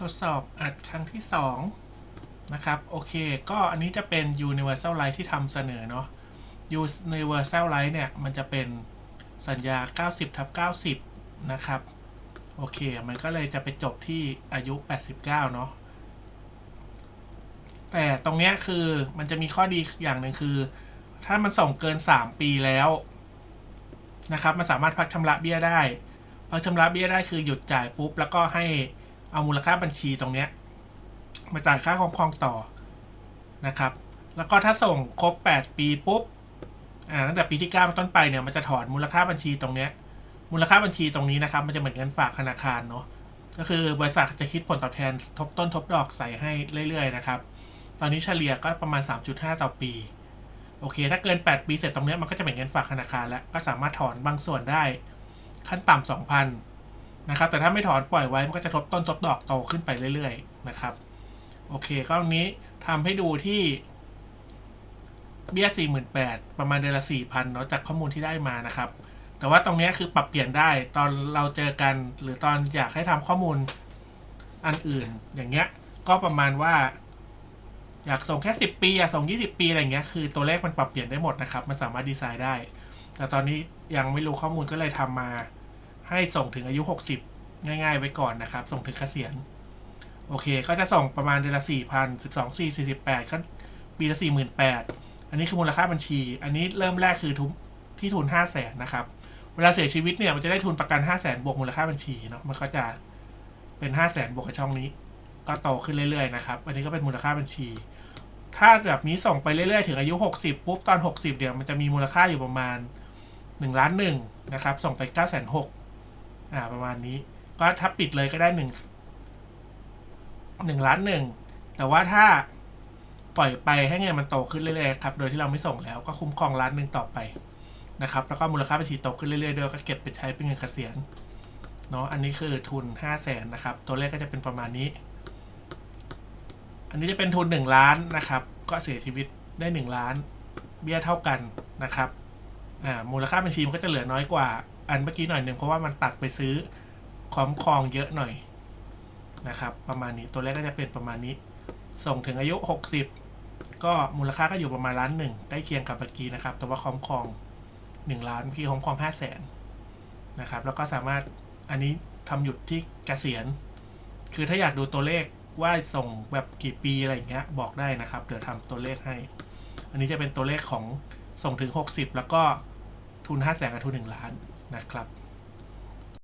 ทดสอบอัดครั้งที่ 2 นะครับ โอเค ก็อันนี้จะเป็น Universal Light ที่ทำเสนอเนาะ Universal Light เนี่ย มันจะเป็นสัญญา 90ทับ90 นะครับ โอเค มันก็เลยจะไปจบที่อายุ 89 เนาะแต่ตรงเนี้ยคือมันจะมีข้อดีอย่างหนึ่งคือ ถ้ามันส่งเกิน 3 ปีแล้วนะครับ มันสามารถพักชำระเบี้ยได้ พักชำระเบี้ยได้คือหยุดจ่ายปุ๊บแล้วก็ให้ เอามูลค่าบัญชีตรงเนี้ยมาจ่ายค่าคุ้มครองต่อนะครับ แล้วก็ถ้าส่งครบ 8 ปีปุ๊บอ่าตั้งแต่ปีที่9เป็นต้นไปเนี่ยมันจะถอนมูลค่าบัญชีตรงเนี้ยมูลค่าบัญชีตรงนี้นะครับ มันจะเหมือนเงินฝากธนาคารเนาะก็คือบริษัทจะคิดผลตอบแทนทบต้นทบดอกใส่ให้เรื่อยๆนะครับ ตอนนี้เฉลี่ยก็ประมาณ 3.5 ต่อปี โอเค ถ้าเกิน 8 ปีเสร็จตรงนี้มันก็จะเป็นเงินฝากธนาคารแล้ว ก็สามารถถอนบางส่วนได้ ขั้นต่ำ2,000 นะครับ แต่ถ้าไม่ถอนปล่อยไว้มันก็จะทบต้นทบดอกโตขึ้นไปเรื่อยๆนะครับ โอเคก็ตรงนี้ทำให้ดูที่เบี้ย48,000 ประมาณเดือนละ4,000เนาะจากข้อมูลที่ได้มานะครับ แต่ว่าตรงนี้คือปรับเปลี่ยนได้ตอนเราเจอกันหรือตอนอยากให้ทำข้อมูลอันอื่นอย่างเงี้ยก็ประมาณว่า อยากส่งแค่ 10 ปี อยากส่ง 20 ปีอะไรเงี้ยคือตัวเลขมันปรับเปลี่ยนได้หมดนะครับ มันสามารถดีไซน์ได้ แต่ตอนนี้ยังไม่รู้ข้อมูลก็เลยทำมา ให้ส่งถึงอายุ 60 ง่ายๆ ไว้ก่อนนะครับ ส่งถึงเกษียณ โอเค ก็จะส่งประมาณเดือนละ4,000 12 4 48 ก็ปีละ48,000 อันนี้คือมูลค่าบัญชี อันนี้เริ่มแรกคือทุนที่ทุน 5 0 0แสนนะครับ เวลาเสียชีวิตเนี่ย มันจะได้ทุนประกัน 5 0 0แสนบวกมูลค่าบัญชีเนาะ มันก็จะเป็น 5 0 0แสนบวกกับช่องนี้ ก็โตขึ้นเรื่อยๆนะครับ อันนี้ก็เป็นมูลค่าบัญชี ถ้าแบบนี้ส่งไปเรื่อยๆ ถึงอายุ 60 ปุ๊บ ตอน 60เดี๋ยวมันจะมีมูลค่าอยู่ประมาณ1ล้านหนึ่งนะครับ ส่งไป9 6 0 0 0 อ่าประมาณนี้ ก็ถ้าปิดเลยก็ได้1 1ล้านหนึ่งแต่ว่าถ้าปล่อยไปให้เงินมันโตขึ้นเรื่อยๆครับ โดยที่เราไม่ส่งแล้วก็คุ้มครองล้านหนึ่งต่อไปนะครับ แล้วก็มูลค่าบัญชีโตขึ้นเรื่อยๆด้วยก็เก็บไปใช้เป็นเงินเกษียณเนาะอันนี้คือทุน 5 0 0แสนนะครับ ตัวเลขก็จะเป็นประมาณนี้ อันนี้จะเป็นทุน 1 ล้านนะครับ ก็เสียชีวิตได้ 1 ล้าน เบี้ยเท่ากันนะครับ อ่ามูลค่าบัญชีมันก็จะเหลือน้อยกว่าอันเมื่อกี้หน่อยหนึ่งเพราะว่ามันตัดไปซื้อคุ้มครองเยอะหน่อยนะครับ ประมาณนี้ตัวเลขก็จะเป็นประมาณนี้ ส่งถึงอายุ 60 ก็มูลค่าก็อยู่ประมาณล้านหนึ่งใกล้เคียงกับเมื่อกี้นะครับ แต่ว่าคุ้มครอง 1 ล้านพี่คุ้มครอง 5 0 0แสนนะครับ แล้วก็สามารถอันนี้ทำหยุดที่เกษียณ คือถ้าอยากดูตัวเลขว่าส่งแบบกี่ปีอะไรอย่างเงี้ยบอกได้นะครับ เดี๋ยวทำตัวเลขให้ อันนี้จะเป็นตัวเลขของส่งถึง 60 แล้วก็ ทุน 5 0 0แสนกับทุน 1 ล้านนะครับ